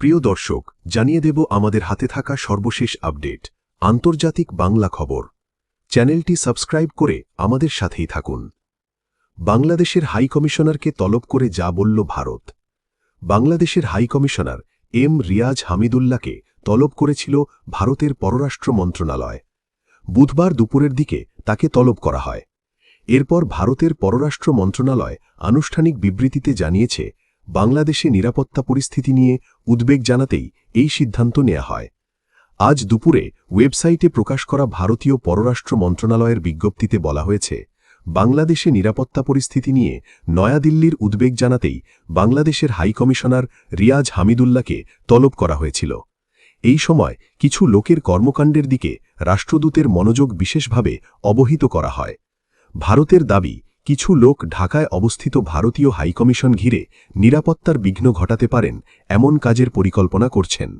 প্রিয় দর্শক, জানিয়ে দেব আমাদের হাতে থাকা সর্বশেষ আপডেট, আন্তর্জাতিক বাংলা খবর। চ্যানেলটি সাবস্ক্রাইব করে আমাদের সাথেই থাকুন। বাংলাদেশের হাই কমিশনারকে তলব করে যা বলল ভারত। বাংলাদেশের হাই কমিশনার এম রিয়াজ হামিদুল্লাহকে তলব করেছিল ভারতের পররাষ্ট্র মন্ত্রণালয়। বুধবার দুপুরের দিকে তাকে তলব করা হয়। এরপর ভারতের পররাষ্ট্র মন্ত্রণালয় আনুষ্ঠানিক বিবৃতিতে জানিয়েছে বাংলাদেশে নিরাপত্তা পরিস্থিতি নিয়ে উদ্বেগ জানাতেই এই সিদ্ধান্ত নেওয়া হয়। আজ দুপুরে ওয়েবসাইটে প্রকাশ করা ভারতীয় পররাষ্ট্র মন্ত্রণালয়ের বিজ্ঞপ্তিতে বলা হয়েছে, বাংলাদেশে নিরাপত্তা পরিস্থিতি নিয়ে নয়াদিল্লির উদ্বেগ জানাতেই বাংলাদেশের হাই কমিশনার রিয়াজ হামিদুল্লাহকে তলব করা হয়েছিল। এই সময় কিছু লোকের কর্মকাণ্ডের দিকে রাষ্ট্রদূতের মনোযোগ বিশেষভাবে অবহিত করা হয়। ভারতের দাবি কিছু লোক ঢাকায় অবস্থিত ভারতীয় হাইকমিশন ঘিরে নিরাপত্তার বিঘ্ন ঘটাতে পারেন এমন কাজের পরিকল্পনা করছেন।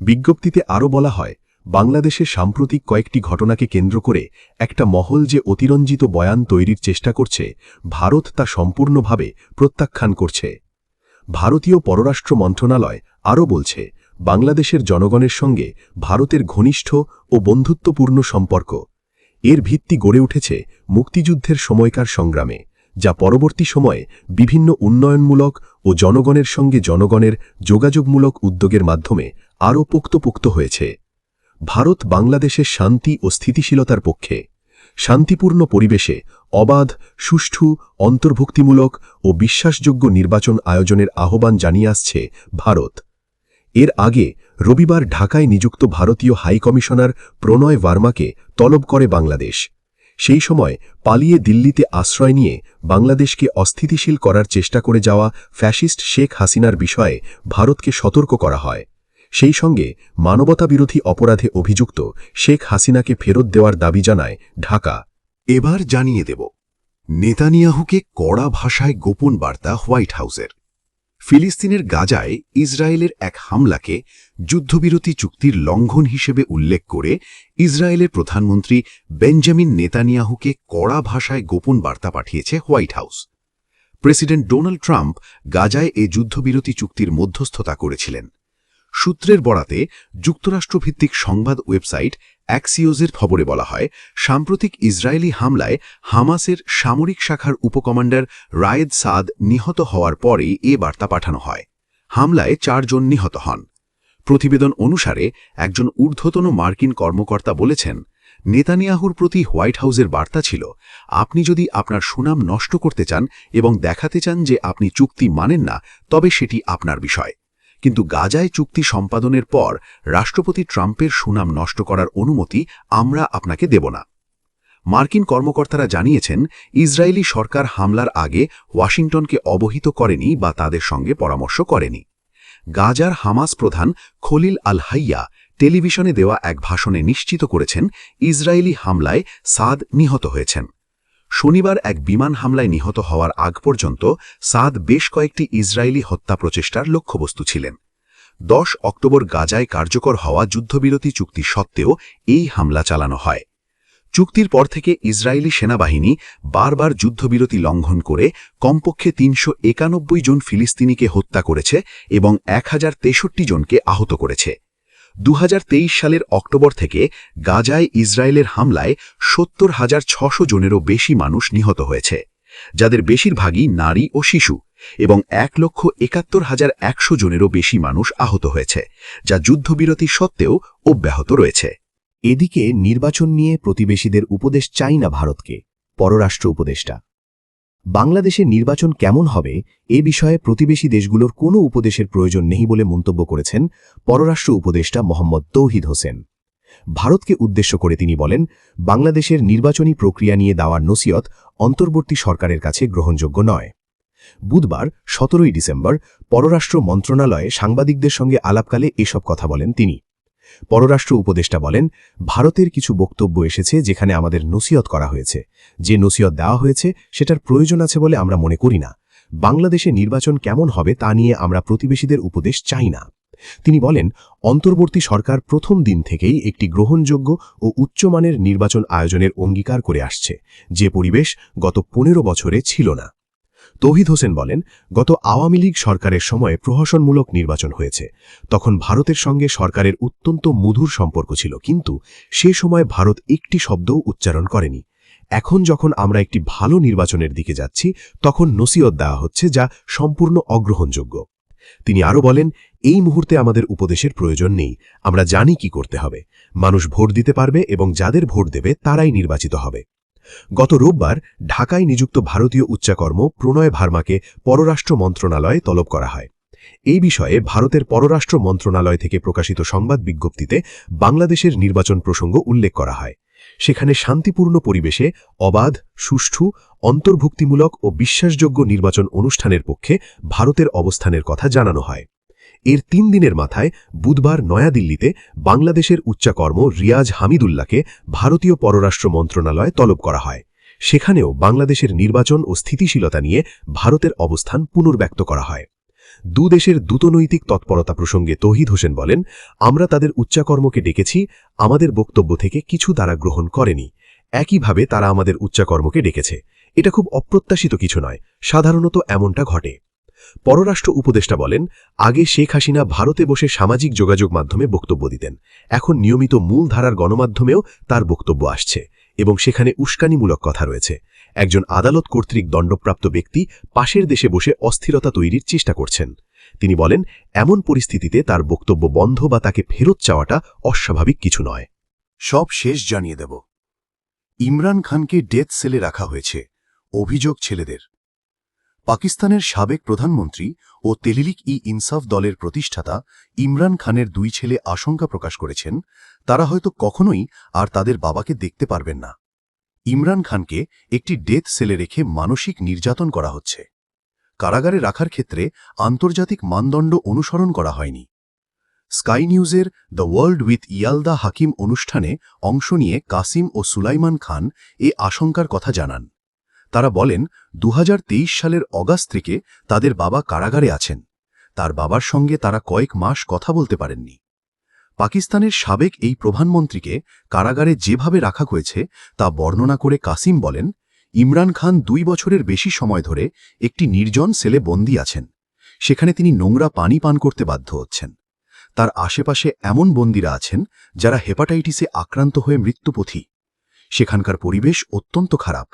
বিজ্ঞপ্তিতে আরও বলা হয়, বাংলাদেশে সাম্প্রতিক কয়েকটি ঘটনাকে কেন্দ্র করে একটা মহল যে অতিরঞ্জিত বয়ান তৈরির চেষ্টা করছে, ভারত তা সম্পূর্ণভাবে প্রত্যাখ্যান করছে। ভারতীয় পররাষ্ট্র মন্ত্রণালয় আরও বলছে, বাংলাদেশের জনগণের সঙ্গে ভারতের ঘনিষ্ঠ ও বন্ধুত্বপূর্ণ সম্পর্ক। এর ভিত্তি গড়ে উঠেছে মুক্তিযুদ্ধের সময়কার সংগ্রামে, যা পরবর্তী সময়ে বিভিন্ন উন্নয়নমূলক ও জনগণের সঙ্গে জনগণের যোগাযোগমূলক উদ্যোগের মাধ্যমে আরও পোক্তপোক্ত হয়েছে। ভারত বাংলাদেশের শান্তি ও স্থিতিশীলতার পক্ষে, শান্তিপূর্ণ পরিবেশে অবাধ, সুষ্ঠু, অন্তর্ভুক্তিমূলক ও বিশ্বাসযোগ্য নির্বাচন আয়োজনের আহ্বান জানিয়ে আসছে ভারত। এর আগে রবিবার ঢাকায় নিযুক্ত ভারতীয় হাইকমিশনার প্রণয় ভার্মাকে তলব করে বাংলাদেশ। সেই সময় পালিয়ে দিল্লিতে আশ্রয় নিয়ে বাংলাদেশকে অস্থিতিশীল করার চেষ্টা করে যাওয়া ফ্যাসিস্ট শেখ হাসিনার বিষয়ে ভারতকে সতর্ক করা হয়। সেই সঙ্গে মানবতাবিরোধী অপরাধে অভিযুক্ত শেখ হাসিনাকে ফেরত দেওয়ার দাবি জানায় ঢাকা। এবার জানিয়ে দেব, নেতানিয়াহুকে কড়া ভাষায় গোপন বার্তা হোয়াইট হাউসের। ফিলিস্তিনের গাজায় ইসরায়েলের এক হামলাকে যুদ্ধবিরতি চুক্তির লঙ্ঘন হিসেবে উল্লেখ করে ইসরায়েলের প্রধানমন্ত্রী বেঞ্জামিন নেতানিয়াহুকে কড়া ভাষায় গোপন বার্তা পাঠিয়েছে White House. President Donald Trump গাজায় এ যুদ্ধবিরতি চুক্তির মধ্যস্থতা করেছিলেন। সূত্রের বরাতে যুক্তরাষ্ট্রভিত্তিক সংবাদ ওয়েবসাইট অ্যাক্সিওজের খবরে বলা হয়, সাম্প্রতিক ইসরায়েলি হামলায় হামাসের সামরিক শাখার উপকমান্ডার রায়েদ সাদ নিহত হওয়ার পরেই এ বার্তা পাঠানো হয়। হামলায় চারজন নিহত হন। প্রতিবেদন অনুসারে একজন ঊর্ধ্বতন মার্কিন কর্মকর্তা বলেছেন, নেতানিয়াহুর প্রতি হোয়াইট হাউসের বার্তা ছিল, আপনি যদি আপনার সুনাম নষ্ট করতে চান এবং দেখাতে চান যে আপনি চুক্তি মানেন না, তবে সেটি আপনার বিষয়। কিন্তু গাজায় চুক্তি সম্পাদনের পর রাষ্ট্রপতি ট্রাম্পের সুনাম নষ্ট করার অনুমতি আমরা আপনাকে দেব না। মার্কিন কর্মকর্তারা জানিয়েছেন, ইসরায়েলি সরকার হামলার আগে ওয়াশিংটনকে অবহিত করেনি বা তাদের সঙ্গে পরামর্শ করেনি। গাজার হামাস প্রধান খলিল আল হাইয়া টেলিভিশনে দেওয়া এক ভাষণে নিশ্চিত করেছেন, ইসরায়েলি হামলায় সাদ নিহত হয়েছেন। শনিবার এক বিমান হামলায় নিহত হওয়ার আগ পর্যন্ত সাদ বেশ কয়েকটি ইসরায়েলি হত্যা প্রচেষ্টার লক্ষ্যবস্তু ছিলেন। দশ অক্টোবর গাজায় কার্যকর হওয়া যুদ্ধবিরতি চুক্তি সত্ত্বেও এই হামলা চালানো হয়। চুক্তির পর থেকে ইসরায়েলি সেনাবাহিনী বারবার যুদ্ধবিরতি লঙ্ঘন করে কমপক্ষে তিনশো একানব্বই জন ফিলিস্তিনিকে হত্যা করেছে এবং এক হাজার তেষট্টি জনকে আহত করেছে। দু হাজার তেইশ সালের অক্টোবর থেকে গাজায় ইসরায়েলের হামলায় সত্তর হাজার ছশো জনেরও বেশি মানুষ নিহত হয়েছে, যাদের বেশিরভাগই নারী ও শিশু এবং এক লক্ষ একাত্তর হাজার একশো জনেরও বেশি মানুষ আহত হয়েছে, যা যুদ্ধবিরতি সত্ত্বেও অব্যাহত রয়েছে। এদিকে নির্বাচন নিয়ে প্রতিবেশীদের উপদেশ চাই না ভারতকে, পররাষ্ট্র উপদেষ্টা। বাংলাদেশের নির্বাচন কেমন হবে এ বিষয়ে প্রতিবেশী দেশগুলোর কোনো উপদেশের প্রয়োজন নেই বলে মন্তব্য করেছেন পররাষ্ট্র উপদেষ্টা মোহাম্মদ তৌহিদ হোসেন। ভারতকে উদ্দেশ্য করে তিনি বলেন, বাংলাদেশের নির্বাচনী প্রক্রিয়া নিয়ে দেওয়ার নসিয়ত অন্তর্বর্তী সরকারের কাছে গ্রহণযোগ্য নয়। বুধবার, সতেরোই ডিসেম্বর, পররাষ্ট্র মন্ত্রণালয়ে সাংবাদিকদের সঙ্গে আলাপকালে এসব কথা বলেন তিনি। পররাষ্ট্র উপদেষ্টা বলেন, ভারতের কিছু বক্তব্য এসেছে যেখানে আমাদের নসিয়ত করা হয়েছে। যে নসিয়ত দেওয়া হয়েছে, সেটার প্রয়োজন আছে বলে আমরা মনে করি না। বাংলাদেশে নির্বাচন কেমন হবে তা নিয়ে আমরা প্রতিবেশীদের উপদেশ চাই না। তিনি বলেন, অন্তর্বর্তী সরকার প্রথম দিন থেকেই একটি গ্রহণযোগ্য ও উচ্চমানের নির্বাচন আয়োজনের অঙ্গীকার করে আসছে। যে পরিবেশ গত পনেরো বছরে ছিল না। তৌহিদ হোসেন বলেন, গত আওয়ামী লীগ সরকারের সময় প্রহসনমূলক নির্বাচন হয়েছে। তখন ভারতের সঙ্গে সরকারের অত্যন্ত মধুর সম্পর্ক ছিল, কিন্তু সে সময় ভারত একটি শব্দও উচ্চারণ করেনি। এখন যখন আমরা একটি ভালো নির্বাচনের দিকে যাচ্ছি, তখন নসিহত দেওয়া হচ্ছে যা সম্পূর্ণ অগ্রহণযোগ্য। তিনি আরও বলেন, এই মুহূর্তে আমাদের উপদেশের প্রয়োজন নেই, আমরা জানি কি করতে হবে। মানুষ ভোট দিতে পারবে এবং যাদের ভোট দেবে, তারাই নির্বাচিত হবে। গত রোববার ঢাকায় নিযুক্ত ভারতীয় উচ্চাকর্ম প্রণয় ভার্মাকে পররাষ্ট্র মন্ত্রণালয়ে তলব করা হয়। এই বিষয়ে ভারতের পররাষ্ট্র মন্ত্রণালয় থেকে প্রকাশিত সংবাদ বিজ্ঞপ্তিতে বাংলাদেশের নির্বাচন প্রসঙ্গ উল্লেখ করা হয়। সেখানে শান্তিপূর্ণ পরিবেশে অবাধ, সুষ্ঠু, অন্তর্ভুক্তিমূলক ও বিশ্বাসযোগ্য নির্বাচন অনুষ্ঠানের পক্ষে ভারতের অবস্থানের কথা জানানো হয়। এর তিন দিনের মাথায় বুধবার নয়াদিল্লিতে বাংলাদেশের উচ্চাকর্ম রিয়াজ হামিদুল্লাহকে ভারতীয় পররাষ্ট্র মন্ত্রণালয়ে তলব করা হয়। সেখানেও বাংলাদেশের নির্বাচন ও স্থিতিশীলতা নিয়ে ভারতের অবস্থান পুনর্ব্যক্ত করা হয়। দুদেশের দ্রুতনৈতিক তৎপরতা প্রসঙ্গে তহিদ হোসেন বলেন, আমরা তাদের উচ্চাকর্মকে ডেকেছি, আমাদের বক্তব্য থেকে কিছু তারা গ্রহণ করেনি। একইভাবে তারা আমাদের উচ্চাকর্মকে ডেকেছে। এটা খুব অপ্রত্যাশিত কিছু নয়, সাধারণত এমনটা ঘটে। পররাষ্ট্র উপদেষ্টা বলেন, আগে শেখ হাসিনা ভারতে বসে সামাজিক যোগাযোগ মাধ্যমে বক্তব্য দিতেন। এখন নিয়মিত মূলধারার গণমাধ্যমেও তার বক্তব্য আসছে এবং সেখানে উস্কানিমূলক কথা রয়েছে। একজন আদালত কর্তৃক দণ্ডপ্রাপ্ত ব্যক্তি পাশের দেশে বসে অস্থিরতা তৈরির চেষ্টা করছেন। তিনি বলেন, এমন পরিস্থিতিতে তার বক্তব্য বন্ধ বা তাকে ফেরত চাওয়াটা অস্বাভাবিক কিছু নয়। সব শেষ জানিয়ে দেব। ইমরান খানকে ডেথ সেলে রাখা হয়েছে। অভিযোগ ছেলেদের। পাকিস্তানের সাবেক প্রধানমন্ত্রী ও তেলিলিক ই ইনসাফ দলের প্রতিষ্ঠাতা ইমরান খানের দুই ছেলে আশঙ্কা প্রকাশ করেছেন, তারা হয়তো কখনোই আর তাদের বাবাকে দেখতে পারবেন না। ইমরান খানকে একটি ডেথ সেলে রেখে মানসিক নির্যাতন করা হচ্ছে। কারাগারে রাখার ক্ষেত্রে আন্তর্জাতিক মানদণ্ড অনুসরণ করা হয়নি। স্কাই নিউজের the world with Yalda Hakim অনুষ্ঠানে অংশ নিয়ে কাসিম ও সুলাইমান খান এ আশঙ্কার কথা জানান। তারা বলেন দু হাজার তেইশ সালের অগাস্ট থেকে তাদের বাবা কারাগারে আছেন। তার বাবার সঙ্গে তারা কয়েক মাস কথা বলতে পারেননি। পাকিস্তানের সাবেক এই প্রধানমন্ত্রীকে কারাগারে যেভাবে রাখা হয়েছে, তা বর্ণনা করে কাসিম বলেন, ইমরান খান দুই বছরের বেশি সময় ধরে একটি নির্জন সেলে বন্দী আছেন। সেখানে তিনি নোংরা পানি পান করতে বাধ্য হচ্ছেন। তার আশেপাশে এমন বন্দীরা আছেন, যারা হেপাটাইটিসে আক্রান্ত হয়ে মৃত্যুপথী। সেখানকার পরিবেশ অত্যন্ত খারাপ।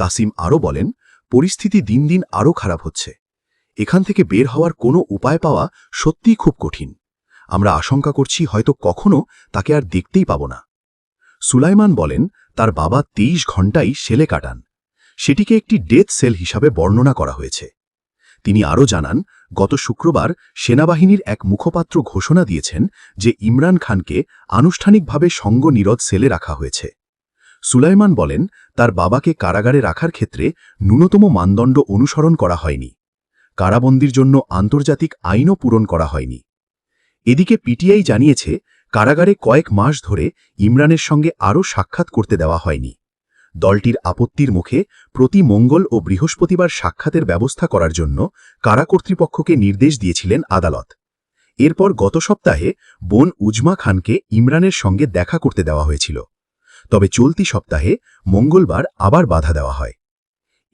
কাসিম আরও বলেন, পরিস্থিতি দিন দিন আরও খারাপ হচ্ছে। এখান থেকে বের হওয়ার কোনো উপায় পাওয়া সত্যিই খুব কঠিন। আমরা আশঙ্কা করছি হয়তো কখনো তাকে আর দেখতেই পাব না। সুলাইমান বলেন, তার বাবা তেইশ ঘণ্টাই সেলে কাটান। সেটিকে একটি ডেথ সেল হিসাবে বর্ণনা করা হয়েছে। তিনি আরও জানান, গত শুক্রবার সেনাবাহিনীর এক মুখপাত্র ঘোষণা দিয়েছেন যে ইমরান খানকে আনুষ্ঠানিকভাবে সঙ্গনিরোধ সেলে রাখা হয়েছে। সুলাইমান বলেন, তার বাবাকে কারাগারে রাখার ক্ষেত্রে ন্যূনতম মানদণ্ড অনুসরণ করা হয়নি। কারাবন্দির জন্য আন্তর্জাতিক আইনও পূরণ করা হয়নি। এদিকে পিটিআই জানিয়েছে, কারাগারে কয়েক মাস ধরে ইমরানের সঙ্গে আরও সাক্ষাৎ করতে দেওয়া হয়নি। দলটির আপত্তির মুখে প্রতি মঙ্গল ও বৃহস্পতিবার সাক্ষাতের ব্যবস্থা করার জন্য কারা কর্তৃপক্ষকে নির্দেশ দিয়েছিলেন আদালত। এরপর গত সপ্তাহে বোন উজমা খানকে ইমরানের সঙ্গে দেখা করতে দেওয়া হয়েছিল। তবে চলতি সপ্তাহে মঙ্গলবার আবার বাধা দেওয়া হয়।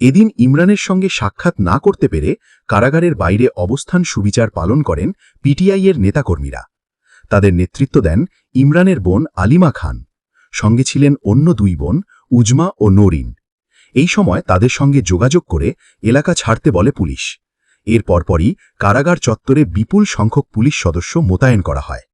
এদিন ইমরানের সঙ্গে সাক্ষাৎ না করতে পেরে কারাগারের বাইরে অবস্থান সুবিচার পালন করেন পিটিআইয়ের নেতাকর্মীরা। তাদের নেতৃত্ব দেন ইমরানের বোন আলিমা খান। সঙ্গে ছিলেন অন্য দুই বোন, উজমা ও নরিন। এই সময় তাদের সঙ্গে যোগাযোগ করে এলাকা ছাড়তে বলে পুলিশ। এর পরপরই কারাগার চত্বরে বিপুল সংখ্যক পুলিশ সদস্য মোতায়েন করা হয়।